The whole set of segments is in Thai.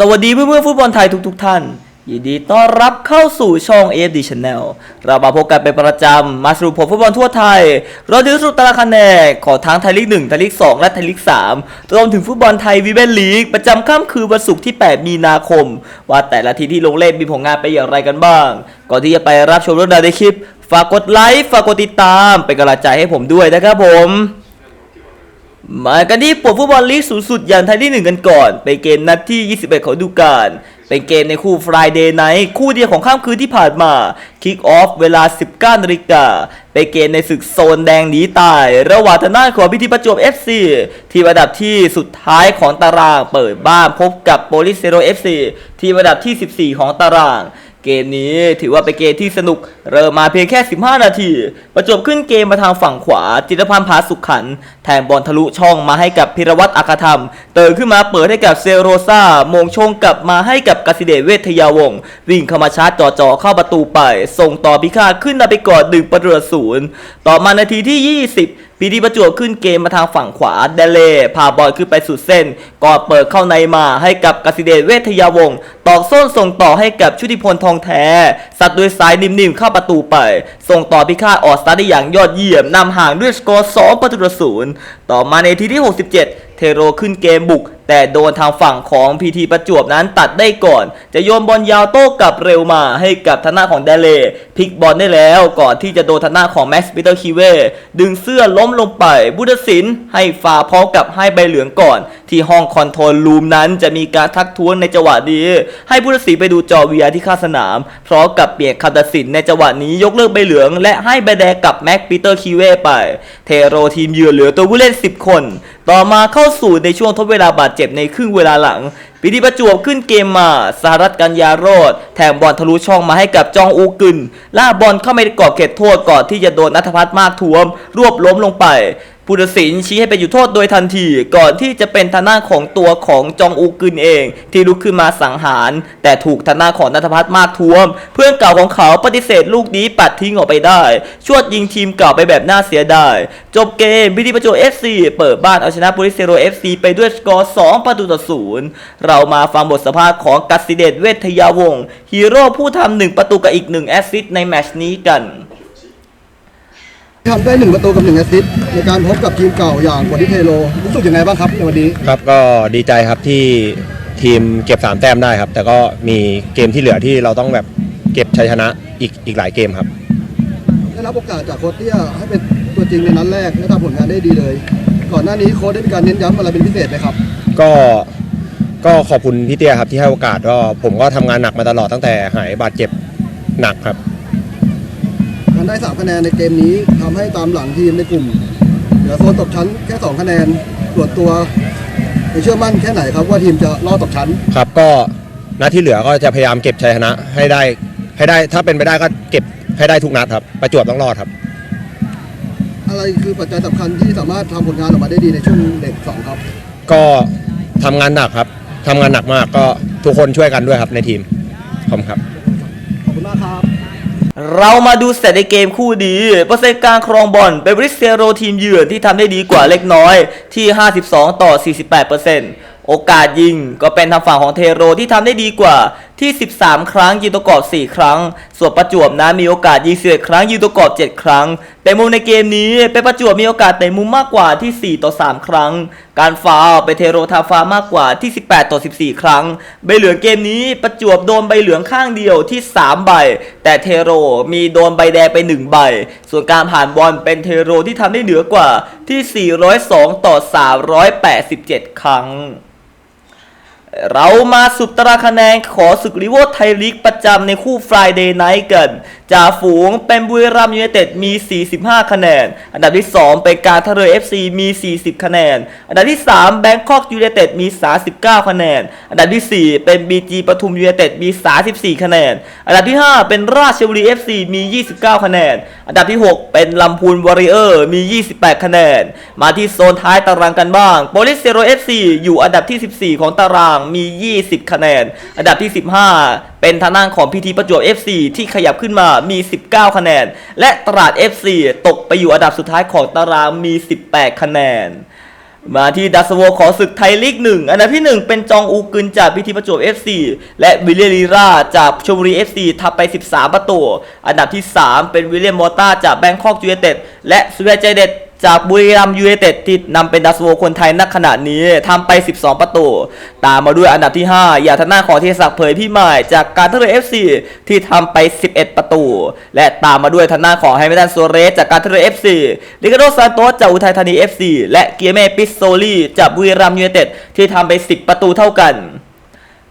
สวัสดีเพื่อนๆฟุตบอลไทยทุกๆทท่าน ยินดีต้อนรับเข้าสู่ช่อง AFD Channel เรามาพบกันเป็นประจำ มาสรุปผลฟุตบอลทั่วไทย เราจะสรุปตารางคะแนนของทั้งไทยลีก 1 ไทยลีก 2 และไทยลีก 3 รวมถึงฟุตบอลไทยวีเวนลีก ประจำค่ำคืนวันศุกร์ที่ 8 มีนาคม ว่าแต่ละทีที่ลงเล่นมีผลงานไปอย่างไรกันบ้าง ก่อนที่จะไปรับชมเรื่องราวในคลิป ฝากกดไลค์ฝากกดติดตามเป็นกำลังใจให้ผมด้วยนะครับผม มากันที่ปวดฟุตบอลลีกสูงสุดอย่างไทยที่ 1 กันก่อน เป็นเกมนัดที่ 21 ของดูกาลเป็นเกมในคู่ Friday Night คู่เดียวของข้ามคืนที่ผ่านมา Kick Off เวลา 19นาฬิกาเป็นเกมในศึกโซนแดงหนีตาย ระหว่างทางด้านของพิธีประจวบ FC ที่ระดับที่สุดท้ายของตารางเปิดบ้านพบกับโปลิสเซโร FC ที่ระดับที่ 14 ของตาราง เกมนี้ถือว่าเป็นเกมที่สนุก เริ่มมาเพียงแค่ 15 นาที ประจบขึ้นเกมมาทางฝั่งขวา จิตพันธ์ผาสุขขัน แทงบอลทะลุช่องมาให้กับพิรวัตรอาคธรรม เติมขึ้นมาเปิดให้กับเซโรซามงชงกลับมาให้กับกสิเดชเวทยาวงศ์วิ่งเข้ามาชาร์จจ่อๆเข้าประตูไป ส่งต่อพิฆาตขึ้นนำไปก่อนดึงประตูศูนย์ต่อมานาทีที่ 20 ปีดีประจวบขึ้นเกมมาทางฝั่งขวาเดเลพาบอลขึ้นไปสุดเส้นก่อนเปิดเข้าในมาให้กับกสิเดชเวทยาวงศ์ตอกส้นส่งต่อให้กับชุติพลทองแท้ สัตว์ด้วยสายนิ่มๆเข้าประตูไป ส่งต่อพิฆาตออสตาร์ได้อย่างยอดเยี่ยมนำห่างด้วยสกอร์2ประตูต่อศูนย์ต่อมาในทีที่ 67 เทโรขึ้นเกมบุก แต่โดนทางฝั่งของพีทีประจวบนั้นตัดได้ก่อน จะโยนบอลยาวโต้กลับเร็วมาให้กับทนาของเดเลพลิกบอลได้แล้วก่อนที่จะโดนทนาของแม็กซ์ปีเตอร์คิเวดึงเสื้อล้มลงไปบุตศินให้ฟาพร้อมกับให้ใบเหลืองก่อน ที่ห้องคอนโทรลรูมนั้นจะมีการทักท้วงในจังหวะนี้ ให้ผู้ตัดสินไปดูจอวีอาที่ข้าสนามพร้อมกับเปลี่ยนคำตัดสินในจังหวะนี้ยกเลิกใบเหลือง และให้ใบแดงกับแม็กซ์ปีเตอร์คิเวไป เทโรทีมเยือเหลือตัวผู้เล่น 10 คน ต่อมาเข้าสู่ในช่วงทดเวลาบาดเจ็บในครึ่งเวลาหลังปีดีประจวบขึ้นเกมมาสารัตกัญญาโรดแถมบอลทะลุช่องมาให้กับจองอูกึนล่าบอลเข้าไปในกรอบเขตโทษก่อนที่จะโดนนัทพัฒน์มากทวม รวบล้มลงไป ผู้ตัดสินชี้ให้เป็นอยู่โทษโดยทันทีก่อนที่จะเป็นทาหน้าของตัวของจองอูกึนเอง ที่ลุกขึ้นมาสังหาร แต่ถูกทาหน้าของนัทพัฒน์มากทวม เพื่อนเก่าของเขาปฏิเสธลูกนี้ปัดทิ้งออกไปได้ ชวดยิงทีมเก่าไปแบบน่าเสียดาย จบเกมพิธีประจวบ FC เปิดบ้านเอาชนะโปลิเซโร FC ไปด้วยสกอร์2ประตูต่อศูนย์เรามาฟังบทสัมภาษณ์ของกัสซิเดตเวทยาวงศ์ฮีโร่ผู้ทำหนึ่งประตูกับอีกหนึ่งแอสซิสต์ในแมตช์นี้กัน ทำได้หนึ่งประตูกับหนึ่งแอสซิสต์ในการพบกับทีมเก่าอย่างบอดี้เทโลรู้สึกยังไงบ้างครับในวันนี้ครับก็ดีใจครับที่ทีมเก็บ 3 แต้มได้ครับ แต่ก็มีเกมที่เหลือที่เราต้องแบบเก็บชัยชนะอีกอีกหลายเกมครับ ได้รับโอกาสจากโค้ชเตี้ยให้เป็นตัวจริงในนัดแรกและทำผลงานได้ดีเลย ก่อนหน้านี้โค้ชได้มีการเน้นย้ำอะไรเป็นพิเศษไหมครับ ก็ก็ขอบคุณพี่เตี้ยครับที่ให้โอกาสก็ผมก็ทำงานหนักมาตลอดตั้งแต่หายบาดเจ็บหนักครับ การได้สามคะแนนในเกมนี้ทำให้ตามหลังทีมในกลุ่มเหลือโซนตกชั้นแค่สองคะแนนส่วนตัวเชื่อมั่นแค่ไหนครับว่าทีมจะรอดตกชั้นครับก็นัดที่เหลือก็จะพยายามเก็บชัยชนะให้ได้ให้ได้ถ้าเป็นไปได้ก็เก็บให้ได้ทุกนัดครับ ประจวบต้องรอดครับ อะไรคือปัจจัยสำคัญที่สามารถทำผลงานออกมาได้ดีในช่วงเด็กสองครับ ก็ทำงานหนักครับทำงานหนักมากก็ทุกคนช่วยกันด้วยครับในทีมขอบคุณครับขอบคุณมากครับ เรามาดูสเตตในเกมคู่ดีเปอร์เซ็นต์การครองบอลเป็นบริสเซโรทีมเยือนที่ทำได้ดีกว่าเล็กน้อยที่ 52 ต่อ 48%โอกาสยิงก็เป็นทางฝั่งของเทโรที่ทำได้ดีกว่าที่ 13 ครั้งยิงตัวกรอบ 4 ครั้ง ส่วนประจวบนะมีโอกาสยิง11ครั้งยิงตัวกรอบ 7 ครั้ง แต่มุมในเกมนี้เป็นประจวบมีโอกาสเตะมุมมากกว่าที่ 4 ต่อ 3 ครั้ง การฟาวล์เป็นเทโรทาฟาวมากกว่าที่ 18 ต่อ 14 ครั้ง ใบเหลืองเกมนี้ประจวบโดนใบเหลืองข้างเดียวที่ 3 ใบ แต่เทโรมีโดนใบแดงไป 1 ใบ ส่วนการผ่านบอลเป็นเทโรที่ทำได้เหนือกว่าที่ 402 ต่อ 387 ครั้ง เรามาสุดตารางคะแนนขอศึกริโวไทยลีกประจำในคู่ Friday Night กันจ่าฝูงเป็นบุรีรัมยูไนเต็ดมี 45 คะแนน อันดับที่ 2 เป็นการท่าเรือ FC มี 40 คะแนน อันดับที่ 3 แบงคอกยูไนเต็ดมี 39 คะแนน อันดับทีสี่4 เป็น BG ปทุมยูไนเต็ดมี 34 คะแนน อันดับที่ 5 เป็นราชบุรี FC มี 29 คะแนน อันดับที่ 6 เป็นลำพูนวอริเออร์มี 28 คะแนน มาที่โซนท้ายตารางกันบ้างโปลิสเซโร FC อยู่อันดับที่ 14 ของตารางมี 20 คะแนน อันดับที่ 15 เป็นทางด้านของพีทีประจวบ FC ที่ขยับขึ้นมามี 19 คะแนน และตราด FC ตกไปอยู่อันดับสุดท้ายของตารางมี 18 คะแนน มาที่ดัสโวขอศึกไทยลีกหนึ่งอันดับที่ 1 เป็นจองอูกึนจากพิธีประจวบ FC และวิลเลียรีราจากชมบุรี FC ทับไป 13 ประตู อันดับที่ 3 เป็นวิลเลียมมอต้าจากแบงคอกยูเนเต็ดและสุเวจเด็ด จากบุรีรัมยูไนเต็ดที่นำเป็นดัสโวคนไทยนักขณะนี้ทำไป 12 ประตู ตามมาด้วยอันดับที่ 5 อย่าทางหน้าของเทศักดิ์เผยพี่ใหมายจากการท่าเรือ FC ที่ทำไป 11 ประตู และตามมาด้วยทนาของไฮเมดันโซเรสจากการท่าเรือ FC ลิกาโดซานโตสจากอุทัยธานี FC และเกียเมปิสโซลีจากบุรีรัมย์ยูไนเต็ดที่ทำไป 10 ประตูเท่ากัน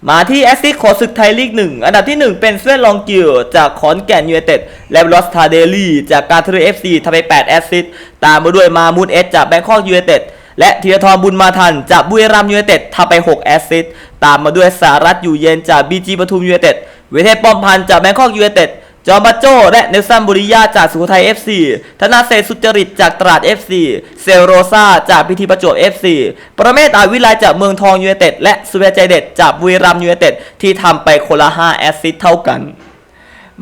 มาที่แอสซิสขอศึกไทยลีกหนึ่งอันดับที่ 1 เป็นเซนลองกิลจากขอนแก่นยูไนเต็ดและลอสทาเดลี่จากการทเรือเอฟซีทำไป 8 แอสซิสตามมาด้วยมามูดเอสจากแบงคอกยูไนเต็ดและธีรทรบุญมาทันจากบุรีรัมยูไนเต็ดทำไป 6 แอสซิสตามมาด้วยสารัตอยู่เย็นจากบีจีปทุมยูไนเต็ดเวเทพป้อมพันธ์จากแบงคอกยูไนเต็ด จอมบัโจและเนลสันบุริยาจากสุโขทัย FC ธนาเศษสุจริตจากตราด FC เซลโรซาจากพิธีประจวบ FC ประเมศอาวิไลจากเมืองทองยูไนเต็ดและสุเวใจเด็ดจากบุรีรัมย์ยูไนเต็ดที่ทำไปคนละ5แอสซิสต์เท่ากัน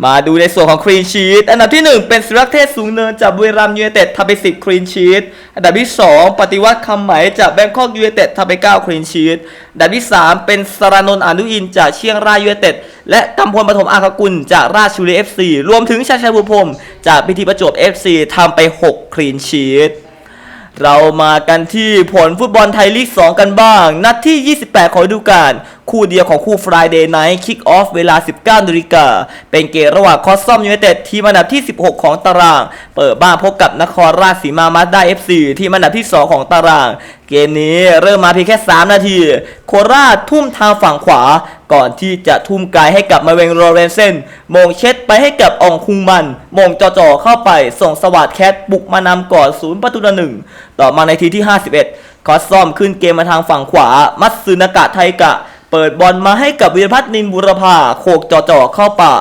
มาดูในส่วนของครีนชีตอันดับที่ 1 เป็นสุรักเทศสูงเนินจากบุรีรัมย์ยูไนเต็ดทำไป 10ครีนชีตอันดับที่ 2 ปฏิวัติคำไหมจากแบงคอกยูไนเต็ดทำไป9ครีนชีตอันดับที่ 3 เป็นสรานนท์อนุอินจากเชียงรายยูไนเต็ด และกำพลปฐมอาคกุลจากราชบุรี FC รวมถึงชาชัยบุญพรมจากพิธีประจวบ FC ทำไป 6ครีนชีตเรามากันที่ผลฟุตบอลไทยลีก 2 กันบ้าง นัดที่ 28 ของฤดูกาลคู่เดียวของคู่ Friday Night Kick Off เวลา 19นาฬิกาเป็นเกมระหว่างคอสซอมยูไนเต็ดทีมอันดับที่ 16 ของตาราง เปิดบ้านพบกับนครราชสีมามาสด้า FC ทีมอันดับที่ 2 ของตาราง เกมนี้เริ่มมาเพียงแค่ 3 นาที โคราชทุ่มทางฝั่งขวา ก่อนที่จะทุ่มกายให้กับมาเวงโรเรนเซนมงเช็ดไปให้กับอองคุงมันมงจ่อๆเข้าไปส่งสวัสดแคทบุกมานำก่อนศูนย์ประตูต่อหนึ่งต่อมาในทีที่ 51 คอสซอมขึ้นเกมมาทางฝั่งขวา มัตสึนากะไทกะ เปิดบอลมาให้กับวิรพัฒน์นินบุรพาโขกจ่อๆเข้าป่า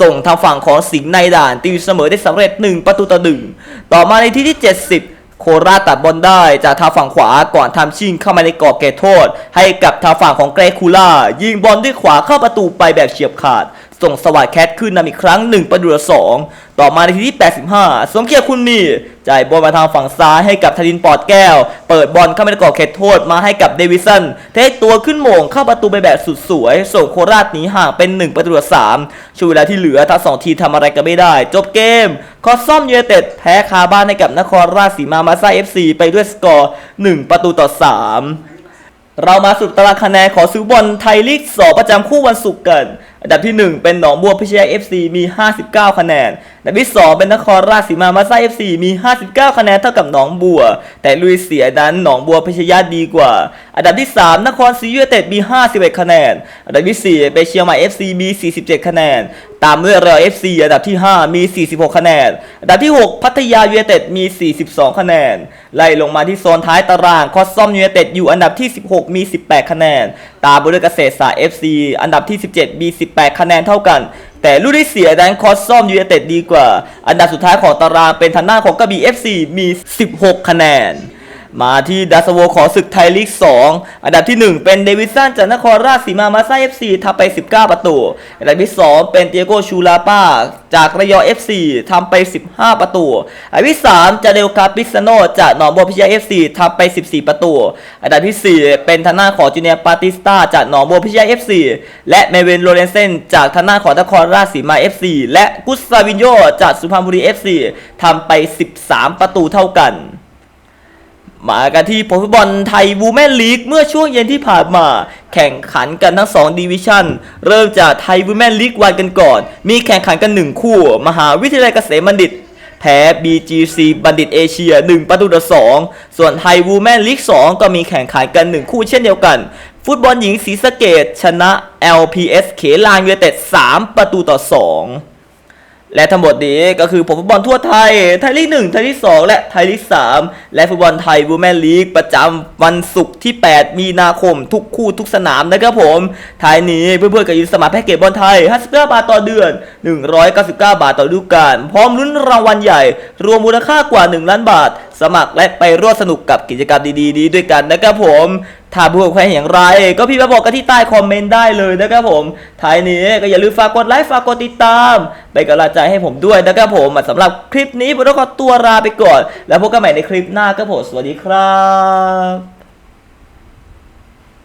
ส่งทางฝั่งของสิงห์ในด่านตีเสมอได้สำเร็จ 1 ประตูต่อหนึ่งต่อมาในทีที่ 70 โคราชตัดบอลได้จากทางฝั่งขวาก่อนทำชิงเข้ามาในกรอบเขตโทษ ให้กับทางฝั่งของเกรคูล่ายิงบอลด้วยขวาเข้าประตูไปแบบเฉียบขาด ส่งสวัสดแคทขึ้นนำอีกครั้ง1ประตูต่อสองต่อมาในทีที่ 85 สมเกียรติคุณมีจ่ายบอลมาทางฝั่งซ้ายให้กับธนินปอดแก้ว เปิดบอลเข้ามาในกรอบเขตโทษมาให้กับเดวิสันเทคตัวขึ้นโมงเข้าประตูไปแบบสุดสวย ส่งโคราชหนีห่างเป็น 1 ประตูต่อสามช่วงเวลาที่เหลือทั้งสองทีมทำอะไรกันไม่ได้ จบเกม คอสซอมยูไนเต็ดแพ้คาบ้านให้กับนครราชสีมามาซาเอฟซีไปด้วยสกอร์ 1 ประตูต่อ 3 เรามาสุดตารางคะแนนขอซื้อบอลไทยลีก 2 ประจำคู่วันศุกร์กัน อันดับที่ 1 เป็นหนองบัวพิชยา FC มี 59 คะแนน อันดับที่ 2 เป็นนครราชสีมามาซ่า FC มี 59 คะแนนเท่ากับหนองบัว แต่ลุยเสียนั้นหนองบัวพิชยาดีกว่า อันดับที่ 3 นครศรียูไนเต็ดมี 51 คะแนน อันดับที่ 4 เป็นเชียงใหม่ FC มี 47 คะแนน ตามด้วยเรอัล FC อันดับที่ 5 มี 46 คะแนน อันดับที่ 6 พัทยายูไนเต็ดมี 42 คะแนน ไล่ลงมาที่โซนท้ายตารางคอสซอมยูไนเต็ดอยู่อันดับที่ 16 มี 18 คะแนน ตามด้วยเกษตรศาสตร์ FC อันดับที่ 17 มี18 คะแนนเท่ากัน แต่ลูกที่เสียนั้นคอสซอมยูเนเต็ดดีกว่า อันดับสุดท้ายของตารางเป็นทางหน้าของกระบี่ FC มี 16 คะแนน มาที่ดัสโวขอศึกไทยลีก 2 อันดับที่ 1 เป็นเดวิสันจากนครราชสีมามาซ่า FC ทำไป 19 ประตู อันดับที่ 2 เป็นเตียโกชูลาป้า จากระยอง FC ทำไป 15 ประตู อันดับที่ 3 จาเดลคาปิสโนจากหนองบัวพิชยา FC ทำไป 14 ประตู อันดับที่ 4 เป็นทางหน้าของจูเนียร์ปาติสตาจากหนองบัวพิชยา FC และเมเวนโรเลนเซนจากทางหน้าของนครราชสีมา FC และกุสซาวินโยจากสุพรรณบุรี FC ทำไป 13 ประตูเท่ากัน มากันที่ผลฟุตบอลไทยวูแมนลีกเมื่อช่วงเย็นที่ผ่านมา แข่งขันกันทั้ง 2 ดิวิชั่น เริ่มจากไทยวูแมนลีกวันกันก่อน มีแข่งขันกัน 1 คู่ มหาวิทยาลัยเกษมบัณฑิต แพ้ BGC บัณฑิตเอเชีย 1 ประตูต่อ2ส่วนไทยวูแมนลีก 2 ก็มีแข่งขันกัน 1 คู่เช่นเดียวกัน ฟุตบอลหญิงศรีสะเกดชนะ LPS เขลางยูไนเต็ด3ประตูต่อ 2และทั้งหมดนี้ก็คือผลฟุตบอลทั่วไทย ไทยลีก1ไทยลีก2และไทยลีก3 และฟุตบอลไทยวูแมนลีกประจำวันศุกร์ที่ 8 มีนาคมทุกคู่ทุกสนามนะครับผมท้ายนี้เพื่อนๆกับยินสมัครแพ็กเกจบอลไทย 59 บาทต่อเดือน 199 บาทต่อฤดูกาลพร้อมลุ้นรางวัลใหญ่ รวมมูลค่ากว่า 1 ล้านบาท สมัครและไปร่วมสนุกกับกิจกรรมดีๆนี้ด้วยกันนะครับผมถ้าผู้ปกครองอย่างไร ก็พี่มาบอกกันที่ใต้คอมเมนต์ได้เลยนะครับผมท้ายนี้ก็อย่าลืมฝากกดไลค์ฝากกดติดตามเป็นกำลังใจให้ผมด้วยนะครับผมสำหรับคลิปนี้ผมต้องขอตัวลาไปก่อน แล้วพบกันใหม่ในคลิปหน้าาครับผมสวัสดีครับ